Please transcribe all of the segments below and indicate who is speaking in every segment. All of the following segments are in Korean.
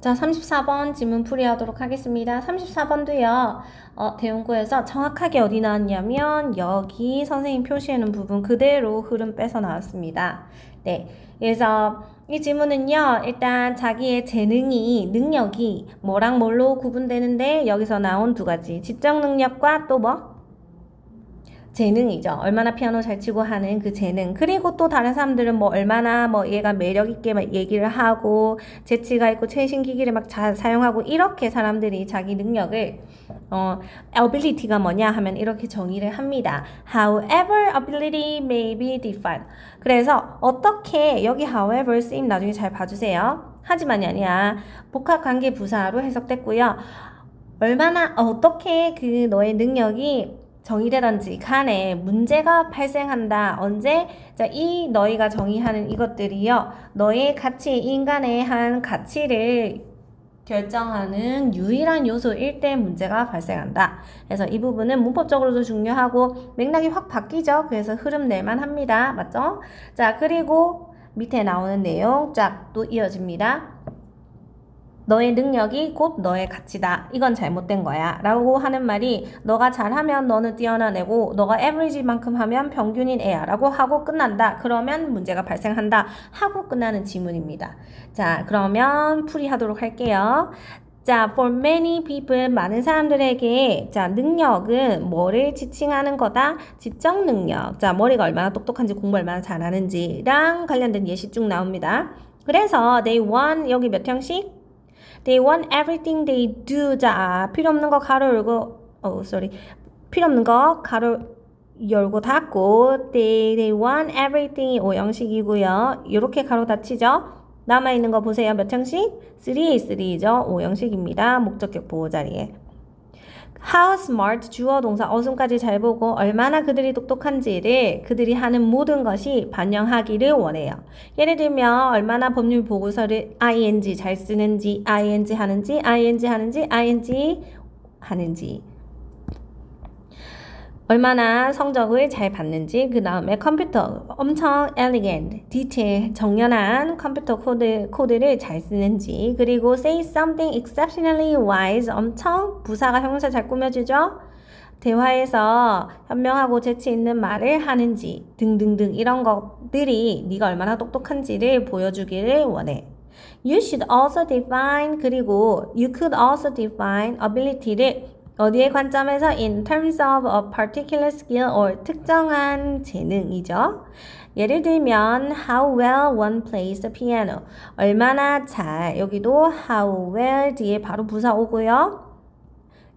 Speaker 1: 자, 34번 지문 풀이하도록 하겠습니다. 34번도요, 어, 대용구에서 정확하게 어디 나왔냐면, 여기 선생님 표시해놓은 부분 그대로 흐름 빼서 나왔습니다. 네. 그래서 이 지문은요, 일단 자기의 재능이, 능력이 뭐랑 뭘로 구분되는데, 여기서 나온 두 가지. 지적 능력과 또 뭐? 재능이죠. 얼마나 피아노 잘 치고 하는 그 재능. 그리고 또 다른 사람들은 뭐 얼마나 뭐 얘가 매력 있게 막 얘기를 하고 재치가 있고 최신 기기를 막 잘 사용하고 이렇게 사람들이 자기 능력을 어 ability가 뭐냐 하면 이렇게 정의를 합니다. However, ability may be defined. 그래서 어떻게 여기 however 쓰임 나중에 잘 봐주세요. 하지만이 아니야. 복합 관계 부사로 해석됐고요. 얼마나 어떻게 그 너의 능력이 정의되던지 간에 문제가 발생한다. 언제? 자, 이 너희가 정의하는 이것들이요. 너의 가치, 인간의 한 가치를 결정하는 유일한 요소일 때 문제가 발생한다. 그래서 이 부분은 문법적으로도 중요하고 맥락이 확 바뀌죠. 그래서 흐름 낼만 합니다. 맞죠? 자, 그리고 밑에 나오는 내용 쫙 또 이어집니다. 너의 능력이 곧 너의 가치다. 이건 잘못된 거야. 라고 하는 말이 너가 잘하면 너는 뛰어나내고 너가 에버리지만큼 하면 평균인 애야. 라고 하고 끝난다. 그러면 문제가 발생한다. 하고 끝나는 지문입니다. 자, 그러면 풀이하도록 할게요. 자, for many people, 많은 사람들에게, 자, 능력은 뭐를 지칭하는 거다? 지적 능력. 자, 머리가 얼마나 똑똑한지 공부 얼마나 잘하는지랑 관련된 예시 쭉 나옵니다. 그래서 they want, 여기 몇 형식? They want everything they do. 자, 필요 없는 거 가로 열고, oh, sorry. 필요 없는 거 가로 열고 닫고, they, they want everything이 오형식이고요. 이렇게 가로 닫히죠? 남아있는 거 보세요. 몇 형식? 3A3죠. 오형식입니다. 목적격 보호 자리에. How smart 주어 동사 어순까지 잘 보고 얼마나 그들이 똑똑한지를 그들이 하는 모든 것이 반영하기를 원해요. 예를 들면 얼마나 법률 보고서를 ing 잘 쓰는지, ing 하는지, ing 하는지, ing 하는지. 얼마나 성적을 잘 받는지 그 다음에 컴퓨터 엄청 elegant, 디테일, 정연한 컴퓨터 코드, 코드를 잘 쓰는지 그리고 say something exceptionally wise 엄청 부사가 형용사 잘 꾸며주죠 대화에서 현명하고 재치 있는 말을 하는지 등등등 이런 것들이 네가 얼마나 똑똑한지를 보여주기를 원해. You should also define 그리고 you could also define ability를 어디의 관점에서 in terms of a particular skill or 특정한 재능이죠. 예를 들면 how well one plays the piano. 얼마나 잘 여기도 how well 뒤에 바로 부사 오고요.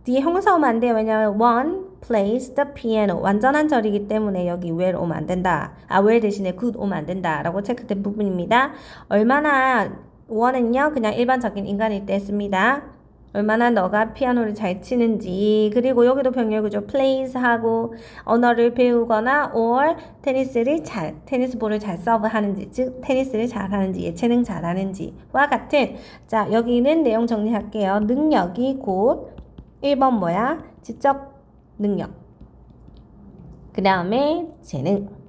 Speaker 1: 뒤에 형사 오면 안 돼요. 왜냐면 one plays the piano. 완전한 절이기 때문에 여기 well 오면 안 된다. 아, well 대신에 good 오면 안 된다. 라고 체크된 부분입니다. 얼마나 one은요, 그냥 일반적인 인간일 때 씁니다. 얼마나 너가 피아노를 잘 치는지 그리고 여기도 병렬구조 plays 하고 언어를 배우거나 or 테니스를 잘 테니스 볼을 잘 서브하는지 즉 테니스를 잘하는지 예체능 잘하는지와 같은 자 여기는 내용 정리할게요. 능력이 곧 1번 뭐야? 지적 능력. 그 다음에 재능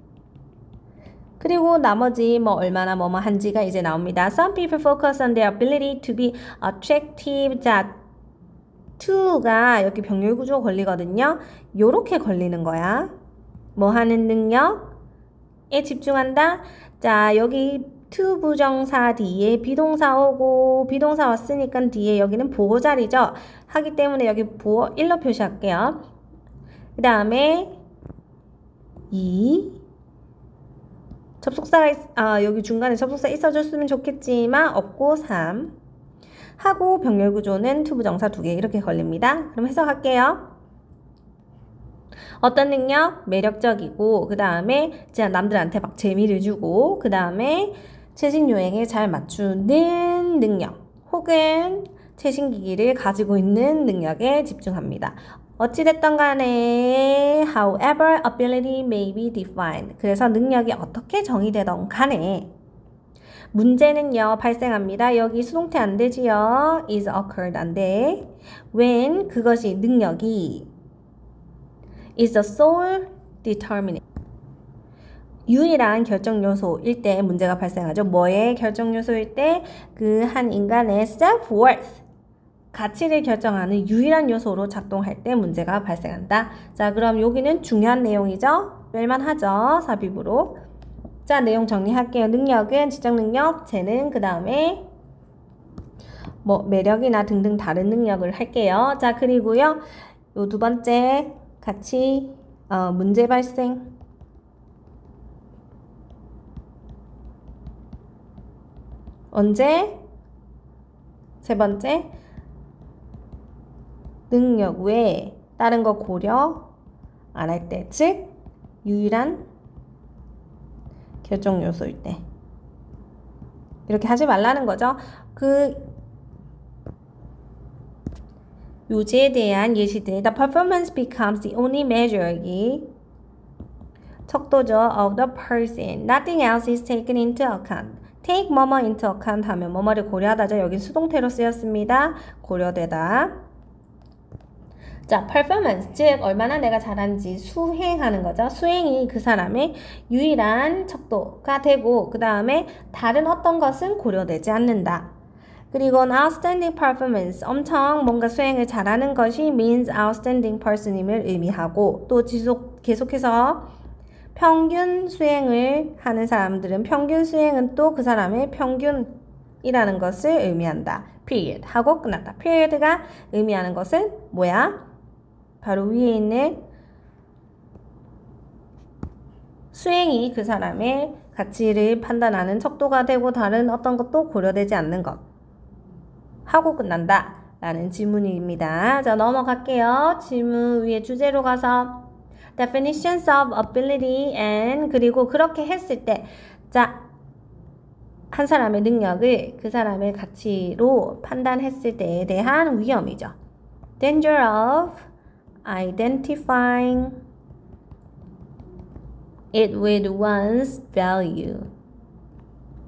Speaker 1: 그리고 나머지 뭐 얼마나 뭐뭐 한지가 이제 나옵니다. Some people focus on their ability to be attractive. 자, to가 여기 병렬 구조 걸리거든요. 요렇게 걸리는 거야. 뭐 하는 능력에 집중한다. 자, 여기 to 부정사 뒤에 비동사 오고 비동사 왔으니까 뒤에 여기는 보호 자리죠. 하기 때문에 여기 보호 1로 표시할게요. 그 다음에 2 접속사가 있, 아, 여기 중간에 접속사 있어줬으면 좋겠지만 없고 3 하고 병렬 구조는 투부정사 두 개 이렇게 걸립니다. 그럼 해석할게요. 어떤 능력? 매력적이고 그 다음에 남들한테 막 재미를 주고 그 다음에 최신 유행에 잘 맞추는 능력 혹은 최신 기기를 가지고 있는 능력에 집중합니다. 어찌됐든 간에 however ability may be defined. 그래서 능력이 어떻게 정의되던 간에 문제는요 발생합니다. 여기 수동태 안 되지요? is occurred 안 돼. when 그것이 능력이 is the sole determinant. 유일한 결정 요소일 때 문제가 발생하죠. 뭐의 결정 요소일 때? 그 한 인간의 self-worth 가치를 결정하는 유일한 요소로 작동할 때 문제가 발생한다. 자, 그럼 여기는 중요한 내용이죠. 뺄만하죠. 삽입으로. 자, 내용 정리할게요. 능력은 지적 능력, 재능, 그 다음에 뭐 매력이나 등등 다른 능력을 할게요. 자, 그리고요. 요 두 번째 같이 어, 문제 발생 언제? 세 번째 능력 외에 다른 거 고려 안 할 때, 즉 유일한 결정 요소일 때 이렇게 하지 말라는 거죠. 그 요지에 대한 예시들 The performance becomes the only measure 이 척도죠 of the person Nothing else is taken into account Take 뭐뭐 into account 하면 뭐뭐를 고려하다죠 여기 수동태로 쓰였습니다 고려되다 자, performance, 즉 얼마나 내가 잘하는지 수행하는 거죠. 수행이 그 사람의 유일한 척도가 되고 그 다음에 다른 어떤 것은 고려되지 않는다. 그리고 outstanding performance, 엄청 뭔가 수행을 잘하는 것이 means outstanding person임을 의미하고 또 지속 계속해서 평균 수행을 하는 사람들은 평균 수행은 또 그 사람의 평균 이라는 것을 의미한다. period 하고 끝났다. period가 의미하는 것은 뭐야? 바로 위에 있는 수행이 그 사람의 가치를 판단하는 척도가 되고 다른 어떤 것도 고려되지 않는 것 하고 끝난다 라는 질문입니다. 자 넘어갈게요. 질문 위에 주제로 가서 definitions of ability and 그리고 그렇게 했을 때 자, 한 사람의 능력을 그 사람의 가치로 판단했을 때에 대한 위험이죠. danger of identifying it with one's value.